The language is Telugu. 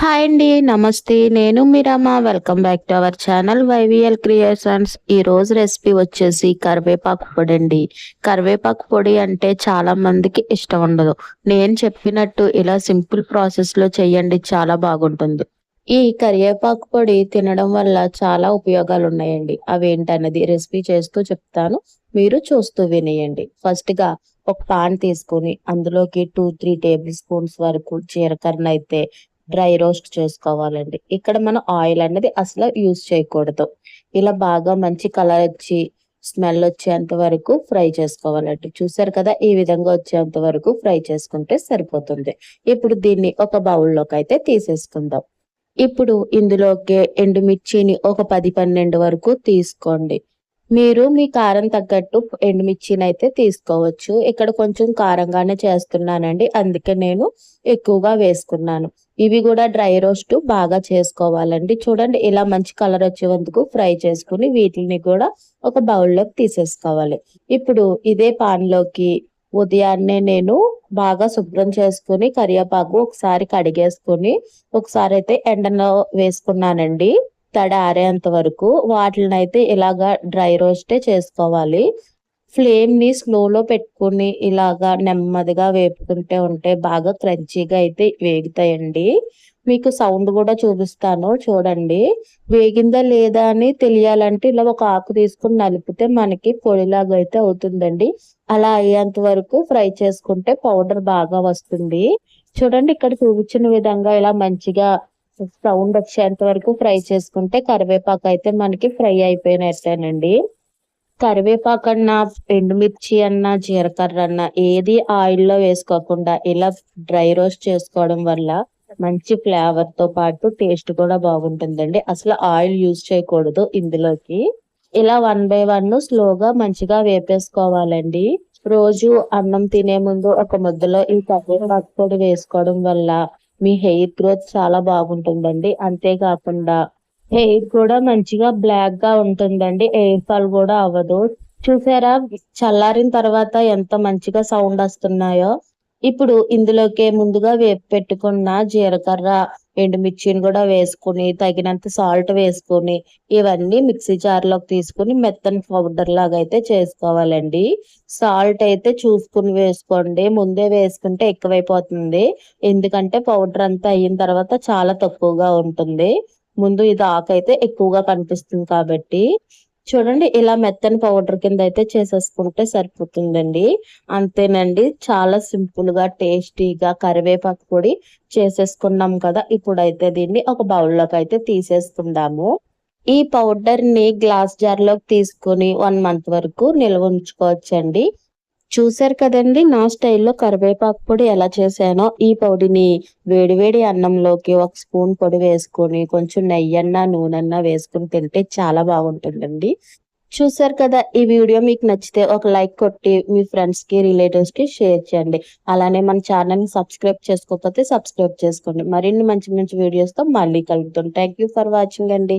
హాయ్ అండి నమస్తే. నేను Meeramma welcome back to our channel YVL creations ఈ రోజు రెసిపీ వచ్చేసి కరివేపాకు పొడి అండి. కరివేపాకు పొడి అంటే చాలా మందికి ఇష్టం ఉండదు. నేను చెప్పినట్టు ఇలా సింపుల్ ప్రాసెస్లో చేయండి చాలా బాగుంటుంది. ఈ కరివేపాకు పొడి తినడం వల్ల చాలా ఉపయోగాలు ఉన్నాయండి. అవేంటన్నది రెసిపీ చేస్తూ చెప్తాను. మీరు చూస్తూ వినేయండి. ఫస్ట్గా ఒక పాన్ తీసుకొని అందులోకి టూ త్రీ టేబుల్ స్పూన్స్ వరకు జీలకర్ర అయితే డ్రై రోస్ట్ చేసుకోవాలండి. ఇక్కడ మనం ఆయిల్ అనేది అసలు యూజ్ చేయకూడదు. ఇలా బాగా మంచి కలర్ వచ్చి స్మెల్ వచ్చేంత వరకు ఫ్రై చేసుకోవాలండి. చూసారు కదా ఈ విధంగా వచ్చేంత వరకు ఫ్రై చేసుకుంటే సరిపోతుంది. ఇప్పుడు దీన్ని ఒక బౌల్లోకి అయితే తీసేసుకుందాం. ఇప్పుడు ఇందులోకి ఎండుమిర్చిని ఒక పది పన్నెండు వరకు తీసుకోండి. మీరు మీ కారం తగ్గట్టు ఎండుమిర్చిని అయితే తీసుకోవచ్చు. ఇక్కడ కొంచెం కారంగానే చేస్తున్నానండి. అందుకే నేను ఎక్కువగా వేసుకున్నాను. ఇవి కూడా డ్రై రోస్ట్ బాగా చేసుకోవాలండి. చూడండి ఇలా మంచి కలర్ వచ్చేందుకు ఫ్రై చేసుకుని వీటిని కూడా ఒక బౌల్లోకి తీసేసుకోవాలి. ఇప్పుడు ఇదే పాన్లోకి ఉదయాన్నే నేను బాగా శుభ్రం చేసుకుని కరివేపాకు ఒకసారి కడిగేసుకుని ఒకసారి అయితే ఎండలో వేసుకున్నానండి. తడ ఆరేంత వరకు వాటిని అయితే ఇలాగా డ్రై రోస్టే చేసుకోవాలి. ఫ్లేమ్ని స్లోలో పెట్టుకుని ఇలాగా నెమ్మదిగా వేపుకుంటే ఉంటే బాగా క్రంచీగా అయితే వేగుతాయండి. మీకు సౌండ్ కూడా చూపిస్తాను చూడండి. వేగిందా లేదా అని తెలియాలంటే ఇలా ఒక ఆకు తీసుకుని నలిపితే మనకి పొడిలాగా అయితే అవుతుందండి. అలా అయ్యేంత వరకు ఫ్రై చేసుకుంటే పౌడర్ బాగా వస్తుంది. చూడండి ఇక్కడ చూపించిన విధంగా ఇలా మంచిగా సౌండ్ వచ్చేంత వరకు ఫ్రై చేసుకుంటే కరివేపాకు అయితే మనకి ఫ్రై అయిపోయినట్టేనండి. కరివేపాకు అన్న ఎండుమిర్చి అన్నా జీలకర్ర అన్న ఏది ఆయిల్లో వేసుకోకుండా ఇలా డ్రై రోస్ట్ చేసుకోవడం వల్ల మంచి ఫ్లేవర్తో పాటు టేస్ట్ కూడా బాగుంటుందండి. అసలు ఆయిల్ యూజ్ చేయకూడదు ఇందులోకి. ఇలా వన్ బై వన్ స్లోగా మంచిగా వేపేసుకోవాలండి. రోజు అన్నం తినే ముందు ఒక ముద్దలో ఈ కరివేపాకు పొడి వేసుకోవడం వల్ల మీ హెయిర్ గ్రోత్ చాలా బాగుంటుందండి. అంతేకాకుండా హెయిర్ కూడా మంచిగా బ్లాక్గా ఉంటుందండి. హెయిర్ ఫాల్ కూడా అవ్వదు. చూసారా? చల్లారిన తర్వాత ఎంత మంచిగా సౌండ్ వస్తున్నాయో. ఇప్పుడు ఇందులోకి ముందుగా వేపు పెట్టుకున్న జీలకర్ర ఎండుమిర్చిని కూడా వేసుకుని తగినంత సాల్ట్ వేసుకుని ఇవన్నీ మిక్సీ జార్లోకి తీసుకుని మెత్తని పౌడర్ లాగా అయితే చేసుకోవాలండి. సాల్ట్ అయితే చూసుకుని వేసుకోండి. ముందే వేసుకుంటే ఎక్కువైపోతుంది. ఎందుకంటే పౌడర్ అంతా అయిన తర్వాత చాలా తక్కువగా ఉంటుంది. ముందు ఇది ఆకైతే ఎక్కువగా కనిపిస్తుంది కాబట్టి చూడండి ఇలా మెత్తని పౌడర్ కింద అయితే చేసేసుకుంటే సరిపోతుందండి. అంతేనండి చాలా సింపుల్గా టేస్టీగా కరివేపాకు పొడి చేసేసుకున్నాం కదా ఇప్పుడైతే దీన్ని ఒక బౌల్లోకి అయితే తీసేసుకుందాము. ఈ పౌడర్ని గ్లాస్ జార్లోకి తీసుకుని వన్ మంత్ వరకు నిల్వ ఉంచుకోవచ్చండి. చూశారు కదండి నా స్టైల్లో కరివేపాకు పొడి ఎలా చేశానో. ఈ పొడిని వేడివేడి అన్నంలోకి ఒక స్పూన్ పొడి వేసుకొని కొంచెం నెయ్యన్న నూనెన్న వేసుకుని తింటే చాలా బాగుంటుందండి. చూసారు కదా ఈ వీడియో మీకు నచ్చితే ఒక లైక్ కొట్టి మీ ఫ్రెండ్స్కి రిలేటివ్స్కి షేర్ చేయండి. అలానే మన ఛానల్ని సబ్స్క్రైబ్ చేసుకోకపోతే సబ్స్క్రైబ్ చేసుకోండి. మరిన్ని మంచి మంచి వీడియోస్తో మళ్ళీ కలుగుతాం థ్యాంక్ ఫర్ వాచింగ్ అండి.